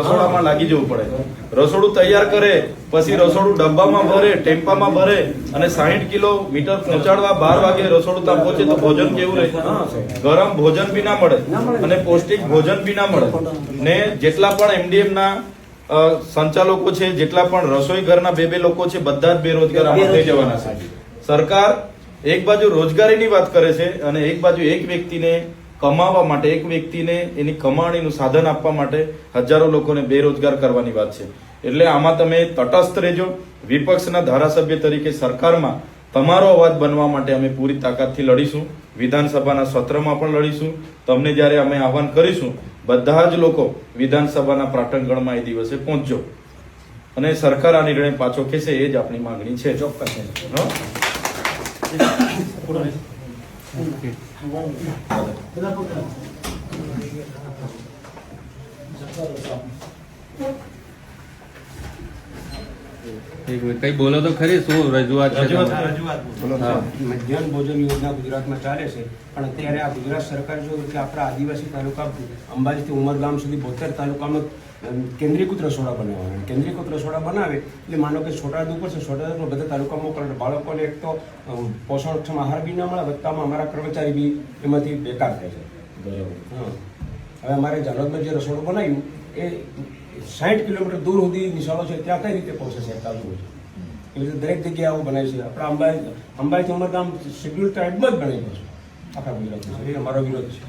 રસોડામાં લાગી જવું પડે. રસોડું તૈયાર કરે, પછી રસોડું ડબ્બામાં ભરે, ટેમ્પામાં ભરે અને સાહીઠ કિલોમીટર પહોંચાડવા બાર વાગે રસોડું ત્યાં પહોંચે તો ભોજન કેવું રહે? ગરમ ભોજન બી ના મળે અને પૌષ્ટિક ભોજન બી ના મળે. ને જેટલા પણ એમડીએમ ના સંચાલકો છે, જેટલા પણ રસોઈ ઘરના બે બે લોકો છે, બધા જ બેરોજગાર આમાં થઈ જવાના છે. સરકાર એક બાજુ રોજગારીની વાત કરે છે અને એક બાજુ એક વ્યક્તિને કમાવા માટે એક વ્યક્તિને એની કમાણીનું સાધન આપવા માટે હજારો લોકોને બેરોજગાર કરવાની વાત છે. એટલે આમાં તમે તટસ્થ રહેજો. વિપક્ષના ધારાસભ્ય તરીકે સરકારમાં તમારો અવાજ બનવા માટે અમે પૂરી તાકાતથી લડીશું. વિધાનસભાના સત્રમાં પણ લડીશું. તમને જ્યારે અમે આહવાન કરીશું, બધા જ લોકો વિધાનસભાના પ્રાટંગણમાં એ દિવસે પહોંચજો. અને સરકાર આ નિર્ણય પાછો ખેંચે એ જ આપણી માંગણી છે. ચોક્કસ. 오케이. 대답 보자. 작가로서. એક મિનિટ. કઈ બોલો તો ખરી શું રજૂઆત. મધ્યાહન ભોજન યોજના ગુજરાતમાં ચાલે છે પણ અત્યારે આ ગુજરાત સરકાર જો કે આપણા આદિવાસી તાલુકા અંબાજીથી ઉમરગામ સુધી બોતેર તાલુકામાં કેન્દ્રીકૃત રસોડા બનાવવાના કેન્દ્રીકૃત રસોડા બનાવે એટલે માનો કે છોટાદ ઉપર છે છોટાઉદેપુર બધા તાલુકામાં બાળકોને એક તો પોષણક્ષમ આહાર બી ન મળે વત્તામાં અમારા કર્મચારી બી એમાંથી બેકાર થાય છે. બરાબર. હા. હવે અમારે જાલોદમાં જે રસોડું બનાવ્યું, એ સાઠ કિલોમીટર દૂર સુધી નિશાળો છે, ત્યાં કઈ રીતે પહોંચે છે તાજુ એવી રીતે દરેક જગ્યાએ આવું બનાવ્યું છે. અંબાઈ અંબાઈ અંબાજી ઉમરગામ શેડ્યુલ ટ્રાઇબમાં જ બનાવ્યું છે. આખા ગુજરાતમાં એ અમારો વિરોધ છે.